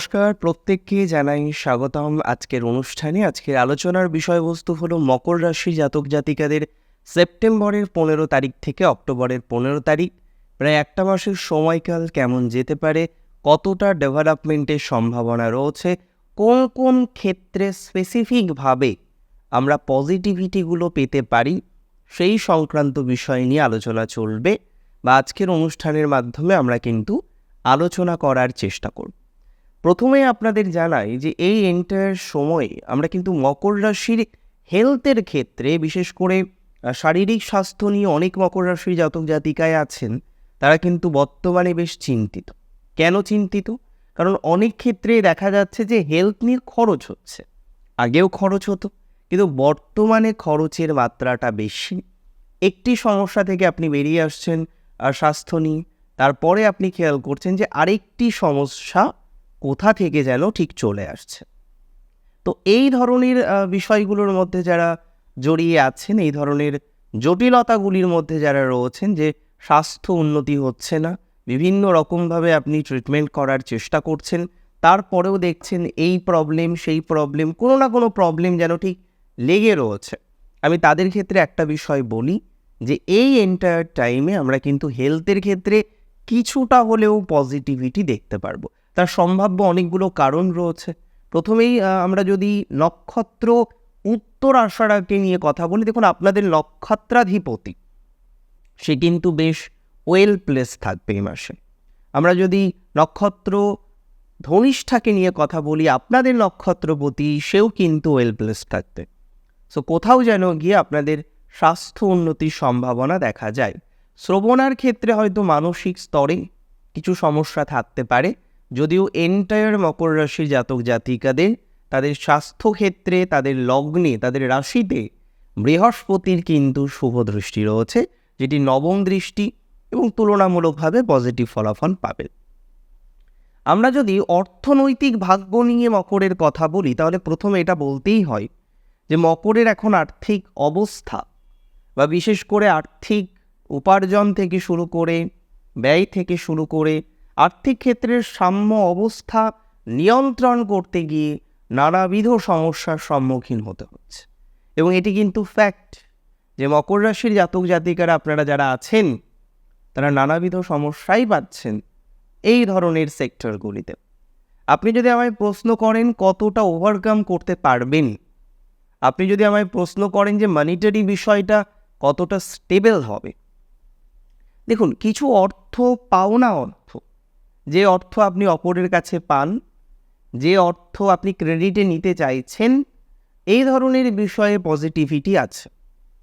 নমস্কার, প্রত্যেককে জানাই স্বাগতম আজকের অনুষ্ঠানে। আজকের আলোচনার বিষয়বস্তু হলো মকর রাশি জাতক জাতিকাদের সেপ্টেম্বরের পনেরো তারিখ থেকে অক্টোবরের পনেরো তারিখ। প্রায় একটা মাসের সময়কাল কেমন যেতে পারে? কতটা ডেভেলপমেন্টের সম্ভাবনা রয়েছে? কোন কোন ক্ষেত্রে স্পেসিফিকভাবে আমরা পজিটিভিটিগুলো পেতে পারি? সেই সংক্রান্ত বিষয় নিয়ে আলোচনা চলবে। বা আজকের অনুষ্ঠানের মাধ্যমে আমরা কিন্তু আলোচনা করার চেষ্টা করব। প্রথমে আপনাদের জানাই যে এই এন্টায়ার সময়ে আমরা কিন্তু মকর রাশির হেলথের ক্ষেত্রে, বিশেষ করে শারীরিক স্বাস্থ্য নিয়ে অনেক মকর রাশির জাতক জাতিকায় আছেন, তারা কিন্তু বর্তমানে বেশ চিন্তিত। কেন চিন্তিত? কারণ অনেক ক্ষেত্রে দেখা যাচ্ছে যে হেলথ নিয়ে খরচ হচ্ছে। আগেও খরচ হতো, কিন্তু বর্তমানে খরচের মাত্রাটা বেশি। একটি সমস্যা থেকে আপনি বেরিয়ে আসছেন আর স্বাস্থ্য নিয়ে। তারপরে আপনি খেয়াল করছেন যে আরেকটি সমস্যা কোথা থেকে যেন ঠিক চলে আসছে। তো এই ধরনের বিষয়গুলোর মধ্যে যারা জড়িয়ে আছেন, এই ধরনের জটিলতাগুলির মধ্যে যারা রয়েছেন যে স্বাস্থ্য উন্নতি হচ্ছে না, বিভিন্ন রকমভাবে আপনি ট্রিটমেন্ট করার চেষ্টা করছেন, তারপরেও দেখছেন এই প্রবলেম সেই প্রবলেম কোনো না কোনো প্রবলেম যেন ঠিক লেগে রয়েছে। আমি তাদের ক্ষেত্রে একটা বিষয় বলি যে এই এন্টায়ার টাইমে আমরা কিন্তু হেলথের ক্ষেত্রে কিছুটা হলেও পজিটিভিটি দেখতে পারব। তার সম্ভাব্য অনেকগুলো কারণ রয়েছে। প্রথমেই আমরা যদি নক্ষত্র উত্তর আষাঢ়াকে নিয়ে কথা বলি, দেখুন আপনাদের নক্ষত্রাধিপতি, সে কিন্তু বেশ ওয়েল প্লেস থাকবে এই মাসে। আমরা যদি নক্ষত্র ধনিষ্ঠাকে নিয়ে কথা বলি, আপনাদের নক্ষত্রপতি, সেও কিন্তু ওয়েল প্লেস থাকবে। সো কোথাও যেন গিয়ে আপনাদের স্বাস্থ্য উন্নতির সম্ভাবনা দেখা যায়। শ্রবণার ক্ষেত্রে হয়তো মানসিক স্তরে কিছু সমস্যা থাকতে পারে। যদিও এন্টায়ার মকর রাশির জাতক জাতিকাদের, তাদের স্বাস্থ্য ক্ষেত্রে তাদের লগ্নে, তাদের রাশিতে বৃহস্পতির কিন্তু শুভ দৃষ্টি রয়েছে, যেটি নবম দৃষ্টি এবং তুলনামূলকভাবে পজিটিভ ফলাফল পাবে। আমরা যদি অর্থনৈতিক ভাগ্য নিয়ে মকরের কথা বলি, তাহলে প্রথমে এটা বলতেই হয় যে মকরের এখন আর্থিক অবস্থা বা বিশেষ করে আর্থিক উপার্জন থেকে শুরু করে, ব্যয় থেকে শুরু করে আর্থিক ক্ষেত্রের সাম্য অবস্থা নিয়ন্ত্রণ করতে গিয়ে নানাবিধ সমস্যার সম্মুখীন হতে হচ্ছে। এবং এটি কিন্তু ফ্যাক্ট যে মকর রাশির জাতক জাতিকারা আপনারা যারা আছেন, তারা নানাবিধ সমস্যাই পাচ্ছেন এই ধরনের সেক্টরগুলিতে আপনি যদি আমায় প্রশ্ন করেন কতটা ওভারকাম করতে পারবেন, আপনি যদি আমায় প্রশ্ন করেন যে মানিটারি বিষয়টা কতটা স্টেবল হবে, দেখুন, কিছু অর্থ, পাওনা অর্থ যে অর্থ আপনি অপরের কাছে পান, যে অর্থ আপনি ক্রেডিটে নিতে চাইছেন, এই ধরনের বিষয়ে পজিটিভিটি আছে।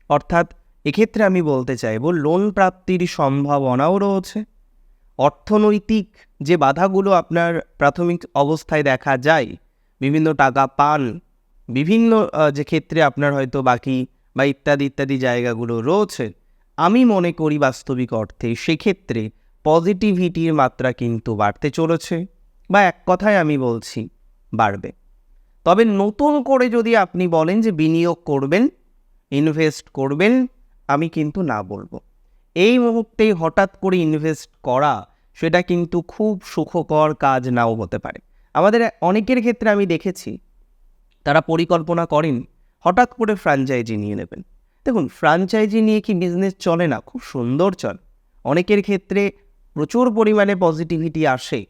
অর্থাৎ এক্ষেত্রে আমি বলতে চাইব লোন প্রাপ্তির সম্ভাবনাও রয়েছে। অর্থনৈতিক যে বাধাগুলো আপনার প্রাথমিক অবস্থায় দেখা যায়, বিভিন্ন টাকা পান, বিভিন্ন যে ক্ষেত্রে আপনার হয়তো বাকি বা ইত্যাদি ইত্যাদি জায়গাগুলো রয়েছে, আমি মনে করি বাস্তবিক অর্থে সেক্ষেত্রে পজিটিভিটির মাত্রা কিন্তু বাড়তে চলেছে বা এক কথায় আমি বলছি, বাড়বে। তবে নতুন করে যদি আপনি বলেন যে বিনিয়োগ করবেন, ইনভেস্ট করবেন, আমি কিন্তু না বলব। এই মুহূর্তে হঠাৎ করে ইনভেস্ট করা, সেটা কিন্তু খুব সুখকর কাজ নাও হতে পারে। আমাদের অনেকের ক্ষেত্রে আমি দেখেছি, তারা পরিকল্পনা করেন, হঠাৎ করে ফ্র্যাঞ্চাইজি নিয়ে নেবেন। দেখুন, ফ্র্যাঞ্চাইজি নিয়ে কি বিজনেস চলে না, খুব সুন্দর চলে। অনেকের ক্ষেত্রে প্রচুর পরিমাণে পজিটিভিটি আসে।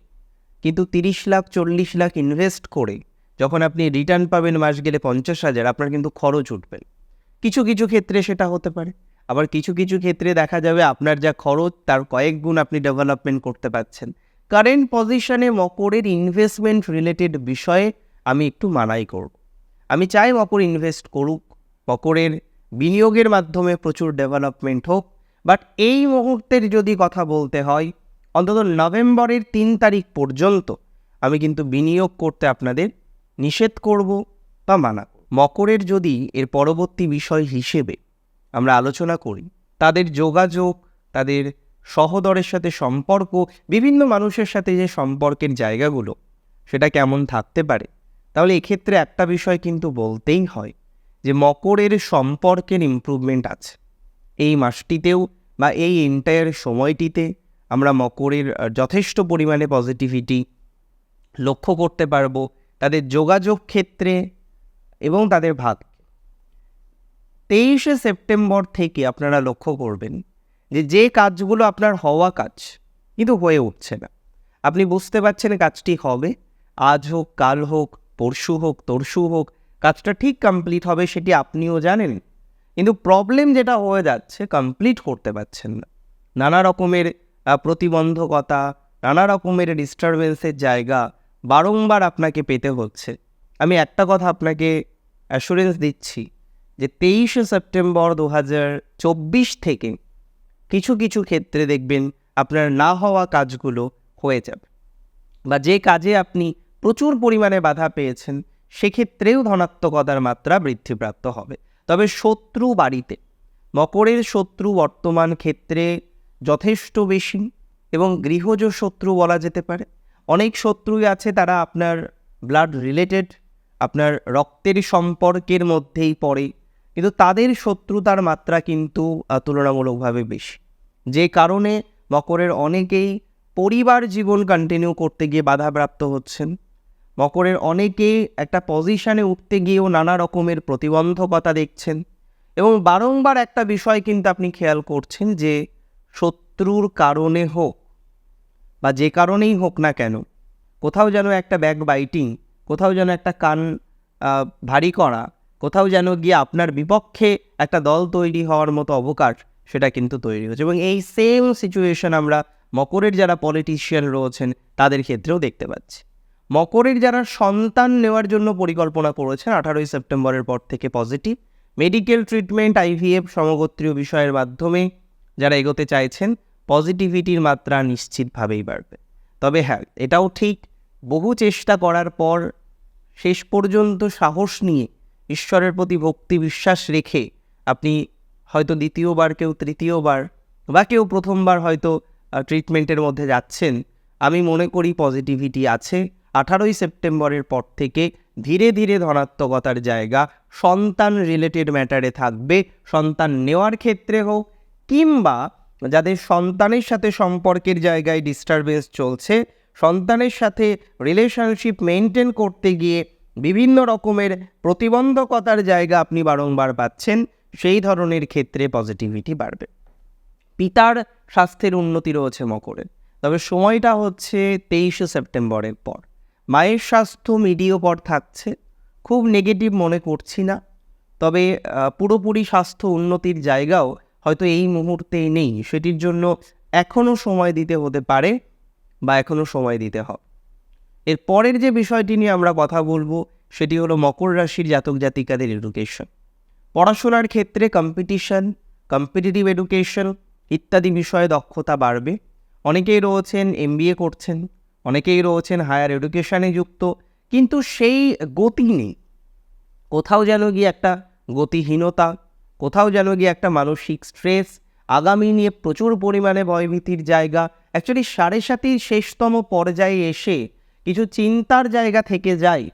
কিন্তু তিরিশ লাখ, চল্লিশ লাখ ইনভেস্ট করে যখন আপনি রিটার্ন পাবেন মাস গেলে পঞ্চাশ হাজার, আপনার কিন্তু খরচ উঠবে। কিছু কিছু ক্ষেত্রে সেটা হতে পারে। আবার কিছু কিছু ক্ষেত্রে দেখা যাবে আপনার যা খরচ, তার কয়েক গুণ আপনি ডেভেলপমেন্ট করতে পারছেন। কারেন্ট পজিশনে মকরের ইনভেস্টমেন্ট রিলেটেড বিষয়ে আমি একটু মানাই করব। আমি চাই মকর ইনভেস্ট করুক। মকরের বিনিয়োগের মাধ্যমে প্রচুর ডেভেলপমেন্ট হোক। বাট এই মুহূর্তের যদি কথা বলতে হয়, অন্তত নভেম্বরের তিন তারিখ পর্যন্ত আমি কিন্তু বিনিয়োগ করতে আপনাদের নিষেধ করব বা মানা মকরের যদি এর পরবর্তী বিষয় হিসেবে আমরা আলোচনা করি, তাদের যোগাযোগ, তাদের সহদরের সাথে সম্পর্ক, বিভিন্ন মানুষের সাথে যে সম্পর্কের জায়গাগুলো, সেটা কেমন থাকতে পারে? তাহলে এক্ষেত্রে একটা বিষয় কিন্তু বলতেই হয় যে, মকরের সম্পর্কের ইমপ্রুভমেন্ট আছে। এই মাসটিতেও বা এই এন্টায়ার সময়টিতে আমরা মকরের যথেষ্ট পরিমাণে পজিটিভিটি লক্ষ্য করতে পারব তাদের যোগাযোগ ক্ষেত্রে এবং তাদের ভাগ। তেইশে সেপ্টেম্বর থেকে আপনারা লক্ষ্য করবেন যে যে কাজগুলো আপনার হওয়া কাজ কিন্তু হয়ে উঠছে না। আপনি বুঝতে পারছেন কাজটি হবে, আজ হোক, কাল হোক, পরশু হোক, তরশু হোক, কাজটা ঠিক কমপ্লিট হবে সেটি আপনিও জানেন। কিন্তু প্রবলেম যেটা হয়ে যাচ্ছে কমপ্লিট করতে পারছেন না। নানা রকমের প্রতিবন্ধকতা, নানা রকমের ডিস্টারবেন্সের জায়গা বারংবার আপনাকে পেতে হচ্ছে। আমি একটা কথা আপনাকে অ্যাসুরেন্স দিচ্ছি যে তেইশে সেপ্টেম্বর দু চব্বিশ থেকে কিছু কিছু ক্ষেত্রে দেখবেন আপনার না হওয়া কাজগুলো হয়ে যাবে। বা যে কাজে আপনি প্রচুর পরিমাণে বাধা পেয়েছেন, সেক্ষেত্রেও ধনাত্মকতার মাত্রা বৃদ্ধিপ্রাপ্ত হবে। তবে শত্রু বাড়িতে। মকরের শত্রু বর্তমান ক্ষেত্রে যথেষ্ট বেশি এবং গৃহজ শত্রু বলা যেতে পারে। অনেক শত্রুই আছে তারা আপনার ব্লাড রিলেটেড আপনার রক্তের সম্পর্কের মধ্যেই পড়ে। কিন্তু তাদের শত্রুতার মাত্রা কিন্তু তুলনামূলকভাবে বেশি। যে কারণে মকরের অনেকেই পরিবার জীবন কন্টিনিউ করতে গিয়ে বাধাপ্রাপ্ত হচ্ছেন। মকরের অনেকেই একটা পজিশনে উঠতে গিয়েও নানা রকমের প্রতিবন্ধকতা দেখছেন এবং বারংবার একটা বিষয় কিন্তু আপনি খেয়াল করছেন যে শত্রুর কারণে হোক বা যে কারণেই হোক না কেন, কোথাও যেন একটা ব্যাক বাইটিং কোথাও যেন একটা কান ভারী করা, কোথাও যেন গিয়ে আপনার বিপক্ষে একটা দল তৈরি হওয়ার মতো অবকাশ সেটা কিন্তু তৈরি হচ্ছে এবং এই সেম সিচুয়েশন আমরা মকরের যারা পলিটিশিয়ান রয়েছেন তাদের ক্ষেত্রেও দেখতে পাচ্ছি। মকরের যারা সন্তান নেওয়ার জন্য পরিকল্পনা করেছেন, আঠারোই সেপ্টেম্বরের পর থেকে পজিটিভ মেডিকেল ট্রিটমেন্ট আইভিএফ সমগোত্রীয় বিষয়ের মাধ্যমে যারা এগোতে চাইছেন পজিটিভিটির মাত্রা নিশ্চিতভাবেই বাড়বে। তবে হ্যাঁ এটাও ঠিক, বহু চেষ্টা করার পর শেষ পর্যন্ত সাহস নিয়ে ঈশ্বরের প্রতি ভক্তি বিশ্বাস রেখে আপনি হয়তো দ্বিতীয়বার কেউ তৃতীয়বার বা কেউ প্রথমবার হয়তো ট্রিটমেন্টের মধ্যে যাচ্ছেন, আমি মনে করি পজিটিভিটি আছে। আঠারোই সেপ্টেম্বরের পর থেকে ধীরে ধীরে ধনাত্মকতার জায়গা সন্তান রিলেটেড ম্যাটারে থাকবে। সন্তান নেওয়ার ক্ষেত্রে হোক কিংবা যাদের সন্তানের সাথে সম্পর্কের জায়গায় ডিস্টারবেন্স চলছে, সন্তানের সাথে রিলেশনশিপ মেনটেন করতে গিয়ে বিভিন্ন রকমের প্রতিবন্ধকতার জায়গা আপনি বারংবার পাচ্ছেন, সেই ধরনের ক্ষেত্রে পজিটিভিটি বাড়বে। পিতার স্বাস্থ্যের উন্নতি রয়েছে মকরের। তবে সময়টা হচ্ছে তেইশে সেপ্টেম্বরের পর। মায়ের স্বাস্থ্য মিডিয়পর থাকছে, খুব নেগেটিভ মনে করছি না, তবে পুরোপুরি স্বাস্থ্য উন্নতির জায়গাও হয়তো এই মুহূর্তেই নেই, সেটির জন্য এখনও সময় দিতে হতে পারে বা এখনও সময় দিতে হবে। এর পরের যে বিষয়টি নিয়ে আমরা কথা বলব, সেটি হলো মকর রাশির জাতক জাতিকাদের এডুকেশন পড়াশোনার ক্ষেত্রে কম্পিটিশন কম্পিটিটিভ এডুকেশন ইত্যাদি বিষয়ে দক্ষতা বাড়বে। অনেকেই রয়েছেন এমবিএ করছেন অনেকেই রয়েছেন হায়ার এডুকেশনে যুক্ত, কিন্তু সেই গতি নেই। কোথাও যেন গিয়ে একটা গতিহীনতা, কোথাও যেন গিয়ে একটা মানসিক স্ট্রেস আগামী নিয়ে প্রচুর পরিমাণে ভয়ভীতির জায়গা। অ্যাকচুয়ালি সাড়ে সাতির শেষতম পর্যায়ে এসে কিছু চিন্তার জায়গা থেকে যায়।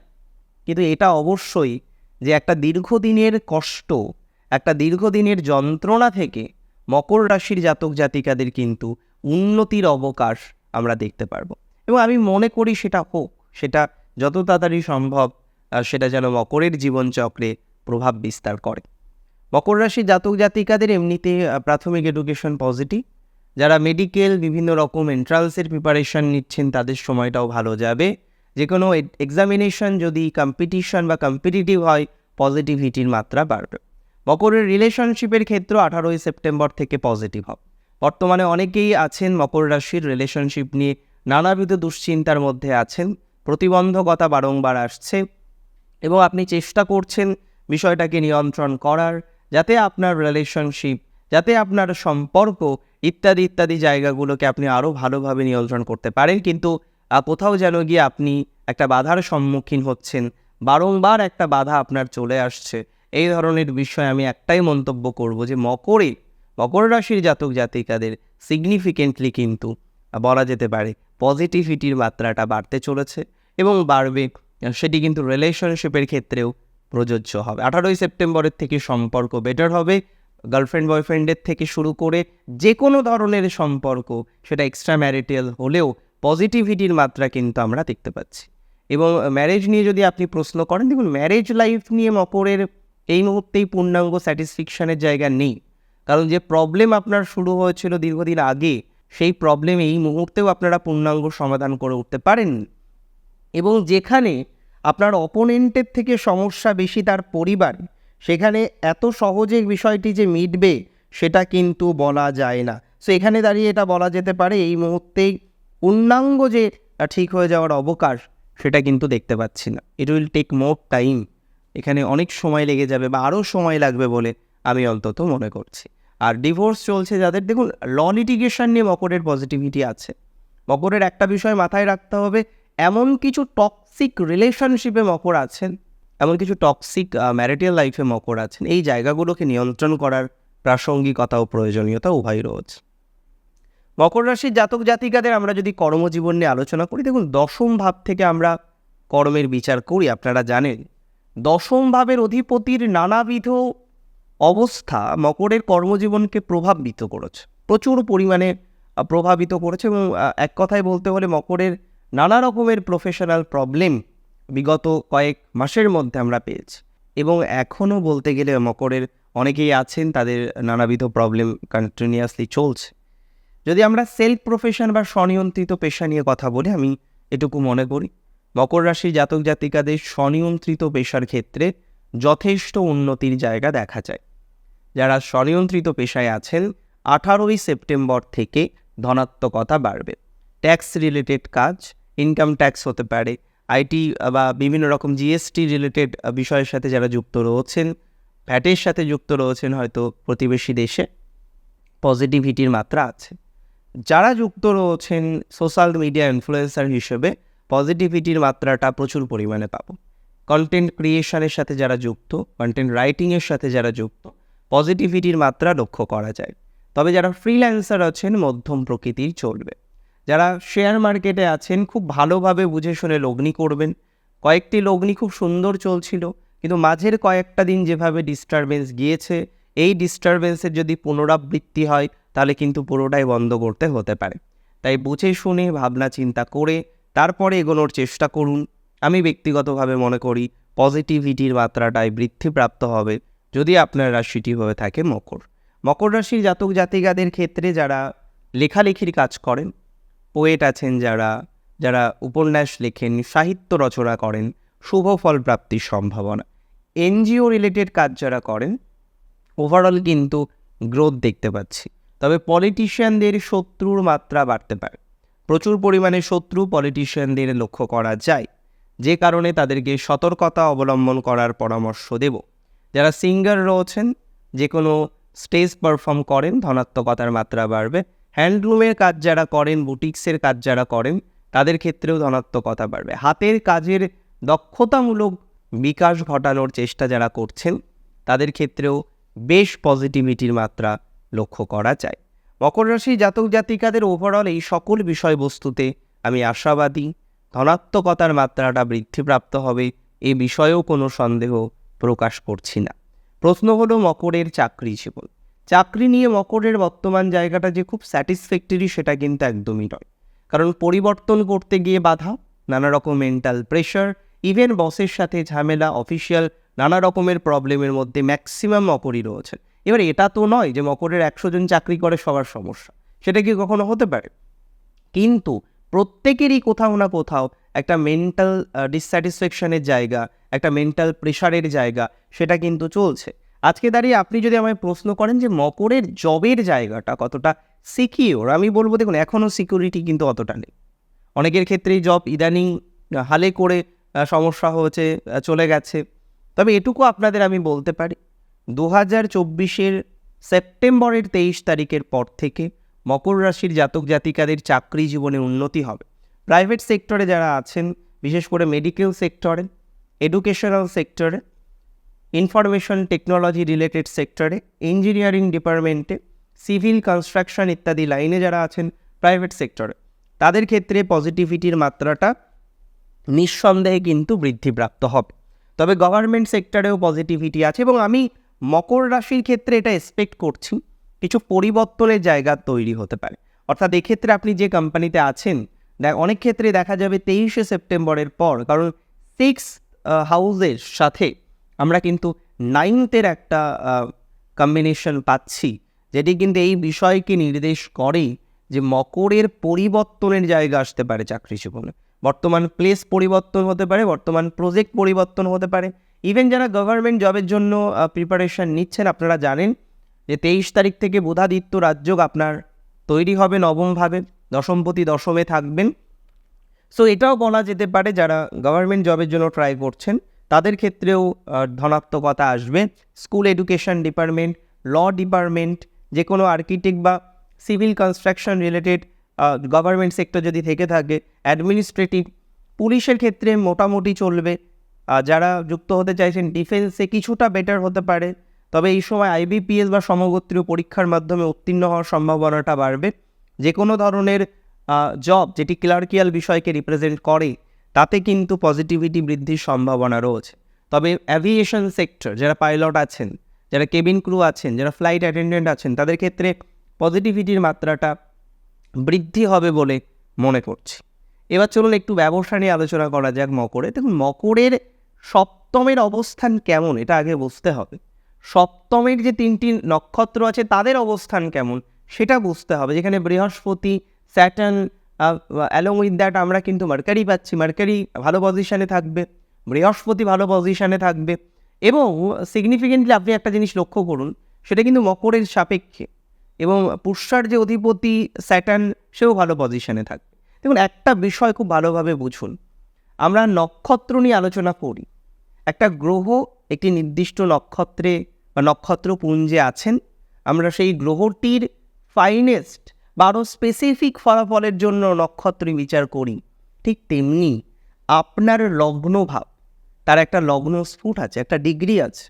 কিন্তু এটা অবশ্যই যে একটা দীর্ঘদিনের কষ্ট, একটা দীর্ঘদিনের যন্ত্রণা থেকে মকর রাশির জাতক জাতিকাদের কিন্তু উন্নতির অবকাশ আমরা দেখতে পারব। এবং আমি মনে করি সেটা হোক, সেটা যত তাড়াতাড়ি সম্ভব সেটা যেন মকরের জীবনচক্রে প্রভাব বিস্তার করে। মকর রাশির জাতক জাতিকাদের এমনিতে প্রাথমিক এডুকেশন পজিটিভ যারা মেডিকেল বিভিন্ন রকম এন্ট্রান্সের প্রিপারেশন নিচ্ছেন, তাদের সময়টাও ভালো যাবে। যে কোনো এক্সামিনেশন যদি কম্পিটিশন বা কম্পিটিটিভ হয় পজিটিভিটির মাত্রা বাড়বে। মকরের রিলেশনশিপের ক্ষেত্র আঠারোই সেপ্টেম্বর থেকে পজিটিভ হবে। বর্তমানে অনেকেই আছেন মকর রাশির রিলেশনশিপ নিয়ে নানাবিধ দুশ্চিন্তার মধ্যে আছেন, প্রতিবন্ধকতা বারংবার আসছে এবং আপনি চেষ্টা করছেন বিষয়টাকে নিয়ন্ত্রণ করার যাতে আপনার রিলেশনশিপ যাতে আপনার সম্পর্ক ইত্যাদি ইত্যাদি জায়গাগুলোকে আপনি আরও ভালোভাবে নিয়ন্ত্রণ করতে পারেন। কিন্তু কোথাও যেন গিয়ে আপনি একটা বাধার সম্মুখীন হচ্ছেন, বারংবার একটা বাধা আপনার চলে আসছে। এই ধরনের বিষয়ে আমি একটাই মন্তব্য করব যে মকরে মকর রাশির জাতক জাতিকাদের সিগনিফিকেন্টলি কিন্তু বলা যেতে পারে পজিটিভিটির মাত্রাটা বাড়তে চলেছে এবং বাড়বে, সেটি কিন্তু রিলেশনশিপের ক্ষেত্রেও প্রযোজ্য হবে। আঠারোই সেপ্টেম্বরের থেকে সম্পর্ক বেটার হবে গার্লফ্রেন্ড বয়ফ্রেন্ডের থেকে শুরু করে যে কোনো ধরনের সম্পর্ক, সেটা এক্সট্রা ম্যারিটাল হলেও পজিটিভিটির মাত্রা কিন্তু আমরা দেখতে পাচ্ছি। এবং ম্যারেজ নিয়ে যদি আপনি প্রশ্ন করেন, দেখুন ম্যারেজ লাইফ নিয়ে মকরের এই মুহূর্তেই পূর্ণাঙ্গ স্যাটিসফ্যাকশনের জায়গা নেই। কারণ যে প্রবলেম আপনার শুরু হয়েছিল দীর্ঘদিন আগে সেই প্রবলেম এই মুহূর্তেও আপনারা পূর্ণাঙ্গ সমাধান করে উঠতে পারেননি। এবং যেখানে আপনার অপোনেন্টের থেকে সমস্যা বেশি তার পরিবার, সেখানে এত সহজে বিষয়টি যে মিটবে, সেটা কিন্তু বলা যায় না। সো এখানে দাঁড়িয়ে এটা বলা যেতে পারে, এই মুহূর্তেই পূর্ণাঙ্গ যে ঠিক হয়ে যাওয়ার অবকাশ, সেটা কিন্তু দেখতে পাচ্ছি না। It will take more time এখানে অনেক সময় লেগে যাবে বা আরও সময় লাগবে বলে আমি অন্তত মনে করছি। আর ডিভোর্স চলছে যাদের, দেখুন ল লিটিগেশন নিয়ে মকরের পজিটিভিটি আছে। মকরের একটা বিষয় মাথায় রাখতে হবে, এমন কিছু টক্সিক রিলেশনশিপে মকর আছেন, এমন কিছু টক্সিক ম্যারিটাল লাইফে মকর আছেন, এই জায়গাগুলোকে নিয়ন্ত্রণ করার প্রাসঙ্গিকতা ও প্রয়োজনীয়তা উভয় রয়েছে। মকর রাশির জাতক জাতিকাদের আমরা যদি কর্মজীবন নিয়ে আলোচনা করি, দেখুন, দশম ভাব থেকে আমরা কর্মের বিচার করি, আপনারা জানেন। দশম ভাবের অধিপতির নানাবিধ অবস্থা মকরের কর্মজীবনকে প্রভাবিত করেছে। প্রচুর পরিমাণে প্রভাবিত করেছে এবং এক কথায় বলতে হলে মকরের নানা রকমের প্রফেশনাল প্রবলেম বিগত কয়েক মাসের মধ্যে আমরা পেয়েছি। এবং এখনও বলতে গেলে মকরের অনেকেই আছেন, তাদের নানাবিধ প্রবলেম কন্টিনিউয়াসলি চলছে। যদি আমরা সেলফ প্রফেশন বা স্বনিয়ন্ত্রিত পেশা নিয়ে কথা বলি, আমি এটুকু মনে করি, মকর রাশির জাতক জাতিকাদের স্বনিয়ন্ত্রিত পেশার ক্ষেত্রে যথেষ্ট উন্নতির জায়গা দেখা যায়। যারা স্বনিয়ন্ত্রিত পেশায় আছেন, আঠারোই সেপ্টেম্বর থেকে ধনাত্মকতা বাড়বে। ট্যাক্স রিলেটেড কাজ, ইনকাম ট্যাক্স হতে পারে, আইটি বা বিভিন্ন রকম জিএসটি রিলেটেড বিষয়ের সাথে যারা যুক্ত রয়েছেন ভ্যাটের সাথে যুক্ত রয়েছেন হয়তো প্রতিবেশী দেশে, পজিটিভিটির মাত্রা আছে। যারা যুক্ত রয়েছেন, সোশ্যাল মিডিয়া ইনফ্লুয়েন্সার হিসেবে পজিটিভিটির মাত্রাটা প্রচুর পরিমাণে পাবো। কন্টেন্ট ক্রিয়েশনের সাথে যারা যুক্ত কন্টেন্ট রাইটিংয়ের সাথে যারা যুক্ত পজিটিভিটির মাত্রা লক্ষ্য করা যায়। তবে যারা ফ্রিল্যান্সার আছেন, মধ্যম প্রকৃতির চলবে। যারা শেয়ার মার্কেটে আছেন, খুব ভালোভাবে বুঝে শুনে লগ্নি করবেন। কয়েকটি লগ্নি খুব সুন্দর চলছিল, কিন্তু মাঝের কয়েকটা দিন যেভাবে ডিস্টারবেন্স গিয়েছে, এই ডিস্টারবেন্সের যদি পুনরাবৃত্তি হয়, তাহলে কিন্তু পুরোটাই বন্ধ করতে হতে পারে। তাই বুঝে শুনে ভাবনা চিন্তা করে, তারপরে এগোনোর চেষ্টা করুন। আমি ব্যক্তিগতভাবে মনে করি পজিটিভিটির মাত্রাটাই বৃদ্ধিপ্রাপ্ত হবে যদি আপনার রাশিটি হয়ে থাকে মকর। মকর রাশির জাতক জাতিকাদের ক্ষেত্রে যারা লেখালেখির কাজ করেন পোয়েট আছেন যারা যারা উপন্যাস লেখেন, সাহিত্য রচনা করেন, শুভ ফল প্রাপ্তির সম্ভাবনা। এনজিও রিলেটেড কাজ যারা করেন ওভারঅল কিন্তু গ্রোথ দেখতে পাচ্ছি। তবে পলিটিশিয়ানদের শত্রুর মাত্রা বাড়তে পারে। প্রচুর পরিমাণে শত্রু পলিটিশিয়ানদের লক্ষ্য করা যায়। যে কারণে তাদেরকে সতর্কতা অবলম্বন করার পরামর্শ দেব। যারা সিঙ্গার রয়েছেন, যে কোনো স্টেজ পারফর্ম করেন, ধনাত্মকতার মাত্রা বাড়বে। হ্যান্ডলুমের কাজ যারা করেন, বুটিক্সের কাজ যারা করেন, তাদের ক্ষেত্রেও ধনাত্মকতা বাড়বে। হাতের কাজের দক্ষতামূলক বিকাশ ঘটানোর চেষ্টা যারা করছেন, তাদের ক্ষেত্রেও বেশ পজিটিভিটির মাত্রা লক্ষ্য করা যায়। মকর রাশি জাতক জাতিকাদের ওভারঅল এই সকল বিষয়বস্তুতে আমি আশাবাদী। ধনাত্মকতার মাত্রাটা বৃদ্ধিপ্রাপ্ত হবে এ বিষয়েও কোনো সন্দেহ প্রকাশ করছি না। প্রশ্ন হলো মকরের চাকরি জীবন। চাকরি নিয়ে মকরের বর্তমান জায়গাটা যে খুব স্যাটিসফ্যাক্টরি সেটা কিন্তু একদমই নয়। কারণ পরিবর্তন করতে গিয়ে বাধা, নানা রকম মেন্টাল প্রেশার ইভেন বসের সাথে ঝামেলা অফিসিয়াল নানা রকমের প্রবলেমের মধ্যে ম্যাক্সিমাম মকরই রয়েছে এবার এটা তো নয় যে মকরের একশো জন চাকরি করে সবার সমস্যা। সেটা কি কখনো হতে পারে? কিন্তু প্রত্যেকেরই কোথাও না কোথাও একটা মেন্টাল ডিসস্যাটিসফ্যাকশনের জায়গা, একটা মেন্টাল প্রেশারের জায়গা, সেটা কিন্তু চলছে। আজকে দাঁড়িয়ে আপনি যদি আমায় প্রশ্ন করেন যে মকরের জবের জায়গাটা কতটা সিকিওর আমি বলব দেখুন, এখনও সিকিউরিটি কিন্তু অতটা নেই। অনেকের ক্ষেত্রেই জব ইদানিং হালে করে সমস্যা হয়েছে চলে গেছে। তবে এটুকু আপনাদের আমি বলতে পারি, দু হাজার চব্বিশের সেপ্টেম্বরের তেইশ তারিখের পর থেকে মকর রাশির জাতক জাতিকাদের চাকরি জীবনে উন্নতি হবে। প্রাইভেট সেক্টরে যারা আছেন, বিশেষ করে মেডিকেল সেক্টরে এডুকেশনাল সেক্টরে ইনফরমেশন টেকনোলজি রিলেটেড সেক্টরে ইঞ্জিনিয়ারিং ডিপার্টমেন্টে সিভিল কনস্ট্রাকশন ইত্যাদি লাইনে যারা আছেন প্রাইভেট সেক্টরে তাদের ক্ষেত্রে পজিটিভিটির মাত্রাটা নিঃসন্দেহে কিন্তু বৃদ্ধিপ্রাপ্ত হবে। তবে গভর্নমেন্ট সেক্টরেও পজিটিভিটি আছে এবং আমি মকর রাশির ক্ষেত্রে এটা এক্সপেক্ট করছি। কিছু পরিবর্তনের জায়গা তৈরি হতে পারে। অর্থাৎ এক্ষেত্রে আপনি যে কোম্পানিতে আছেন অনেক ক্ষেত্রে দেখা যাবে তেইশে সেপ্টেম্বরের পর, কারণ সিক্স হাউসের সাথে আমরা কিন্তু নাইনথের একটা কম্বিনেশন পাচ্ছি, যেটি কিন্তু এই বিষয়কে নির্দেশ করে যে মকরের পরিবর্তনের জায়গা আসতে পারে চাকরি জীবনে। বর্তমান প্লেস পরিবর্তন হতে পারে, বর্তমান প্রজেক্ট পরিবর্তন হতে পারে। ইভেন যারা গভর্নমেন্ট জবের জন্য প্রিপারেশন নিচ্ছেন, আপনারা জানেন যে তেইশ তারিখ থেকে বুধাদিত্য রাজ্যক আপনার তৈরি হবে নবমভাবে, দশমপতি দশমে থাকবেন। সো এটাও বলা যেতে পারে যারা গভর্নমেন্ট জবের জন্য ট্রাই করছেন, তাদের ক্ষেত্রেও ধনাত্মকতা আসবে। School education department law department যে কোনো আর্কিটেক্ট বা civil construction related government sector যদি থেকে থাকে অ্যাডমিনিস্ট্রেটিভ পুলিশের ক্ষেত্রে মোটামুটি চলবে। যারা যুক্ত হতে চাইছেন ডিফেন্সে কিছুটা বেটার হতে পারে। তবে এই সময় আইবিপিএস বা সমগোত্রীয় পরীক্ষার মাধ্যমে উত্তীর্ণ হওয়ার সম্ভাবনাটা বাড়বে। যে কোনো ধরনের জব যেটি ক্লার্কিয়াল বিষয়কে রিপ্রেজেন্ট করে, তাতে কিন্তু পজিটিভিটি বৃদ্ধির সম্ভাবনা রয়েছে। তবে অ্যাভিয়েশন সেক্টর যারা পাইলট আছেন, যারা কেবিন ক্রু আছেন, যারা ফ্লাইট অ্যাটেন্ডেন্ট আছেন, তাদের ক্ষেত্রে পজিটিভিটির মাত্রাটা বৃদ্ধি হবে বলে মনে করছি। এবার চলুন একটু ব্যবসা নিয়ে আলোচনা করা যাক মকরে। দেখুন, মকরের সপ্তমের অবস্থান কেমন, এটা আগে বুঝতে হবে। সপ্তমের যে তিনটি নক্ষত্র আছে, তাদের অবস্থান কেমন? সেটা বুঝতে হবে। যেখানে বৃহস্পতি, স্যাটার্ন অ্যালং উইথ দ্যাট আমরা কিন্তু মার্কারি পাচ্ছি। মার্কারি ভালো পজিশানে থাকবে, বৃহস্পতি ভালো পজিশানে থাকবে এবং সিগনিফিকেন্টলি আপনি একটা জিনিস লক্ষ্য করুন, সেটা কিন্তু মকরের সাপেক্ষে এবং পুষ্যার যে অধিপতি, স্যাটার্ন, সেও ভালো পজিশানে থাকবে। দেখুন, একটা বিষয় খুব ভালোভাবে বুঝুন। আমরা নক্ষত্র নিয়ে আলোচনা করি। একটা গ্রহ একটি নির্দিষ্ট নক্ষত্রে বা নক্ষত্রপুঞ্জে আছেন, আমরা সেই গ্রহটির ফাইনেস্ট বা আরও স্পেসিফিক ফলাফলের জন্য নক্ষত্র বিচার করি। ঠিক তেমনি আপনার লগ্ন ভাব তার একটা লগ্ন স্ফুট আছে, একটা ডিগ্রি আছে,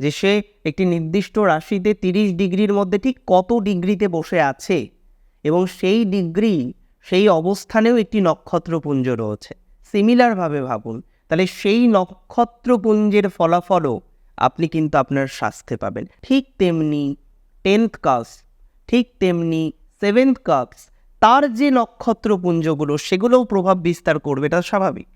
যে সে একটি নির্দিষ্ট রাশিতে তিরিশ ডিগ্রির মধ্যে ঠিক কত ডিগ্রিতে বসে আছে এবং সেই ডিগ্রি, সেই অবস্থানেও একটি নক্ষত্রপুঞ্জ রয়েছে। সিমিলারভাবে ভাবুন, তাহলে সেই নক্ষত্রপুঞ্জের ফলাফলও আপনি কিন্তু আপনার স্বাস্থ্যে পাবেন। ঠিক তেমনি টেন্থ কাস ঠিক তেমনি সেভেন্থ কাপস তার যে নক্ষত্রপুঞ্জগুলো, সেগুলোও প্রভাব বিস্তার করবে, এটা স্বাভাবিক।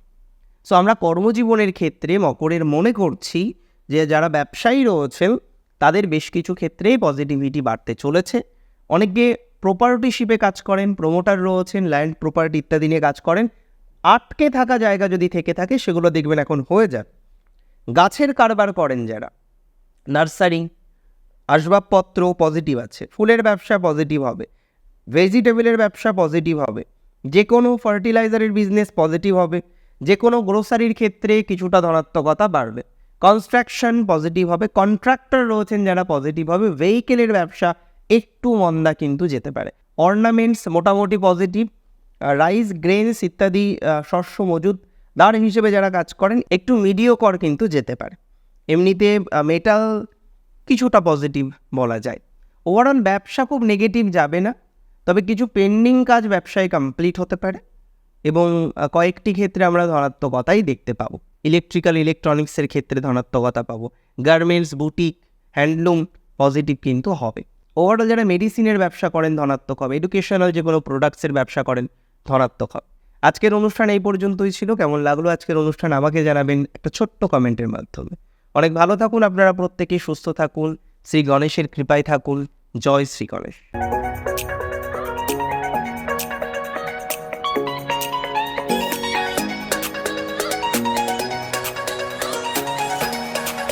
সো আমরা কর্মজীবনের ক্ষেত্রে মকরের মনে করছি যে, যারা ব্যবসায়ী রয়েছেন, তাদের বেশ কিছু ক্ষেত্রেই পজিটিভিটি বাড়তে চলেছে। অনেকে প্রপার্টিশিপে কাজ করেন প্রমোটার রয়েছেন ল্যান্ড প্রপার্টি ইত্যাদি নিয়ে কাজ করেন। আটকে থাকা জায়গা যদি থেকে থাকে, সেগুলো দেখবেন এখন হয়ে যান গাছের কারবার করেন যারা। নার্সারি, আসবাবপত্র পজিটিভ আছে, ফুলের ব্যবসা পজিটিভ হবে ভেজিটেবলের ব্যবসা পজিটিভ হবে যে কোনো ফার্টিলাইজারের বিজনেস পজিটিভ হবে যে কোনো গ্রোসারির ক্ষেত্রে কিছুটা ধনাত্মকতা বাড়বে কনস্ট্রাকশন পজিটিভ হবে কন্ট্রাক্টর রয়েছেন যারা পজিটিভ হবে ভেহিকেলের ব্যবসা একটু মন্দা কিন্তু যেতে পারে। অর্নামেন্টস মোটামুটি পজিটিভ রাইস গ্রেনস ইত্যাদি শস্য মজুদ দার হিসেবে যারা কাজ করেন, একটু মিডিওকর কিন্তু যেতে পারে। এমনিতে মেটাল কিছুটা পজিটিভ বলা যায়। ওভারঅল ব্যবসা খুব নেগেটিভ যাবে না, তবে কিছু পেন্ডিং কাজ ব্যবসায় কমপ্লিট হতে পারে এবং কয়েকটি ক্ষেত্রে আমরা ধনাত্মকতাই দেখতে পাবো। ইলেকট্রিক্যাল ইলেকট্রনিক্সের ক্ষেত্রে ধনাত্মকতা পাবো। গার্মেন্টস বুটিক হ্যান্ডলুম পজিটিভ কিন্তু হবে। ওভারঅল যারা মেডিসিনের ব্যবসা করেন, ধনাত্মক হবে। এডুকেশনাল যে কোনো প্রোডাক্টসের ব্যবসা করেন, ধনাত্মক হবে। আজকের অনুষ্ঠান এই পর্যন্তই ছিল। কেমন লাগল আজকের অনুষ্ঠান আমাকে জানাবেন একটা ছোট্ট কমেন্টের মাধ্যমে। অনেক ভালো থাকুন, আপনারা প্রত্যেকেই সুস্থ থাকুন, শ্রী গণেশের কৃপায় থাকুন। জয় শ্রী গণেশ।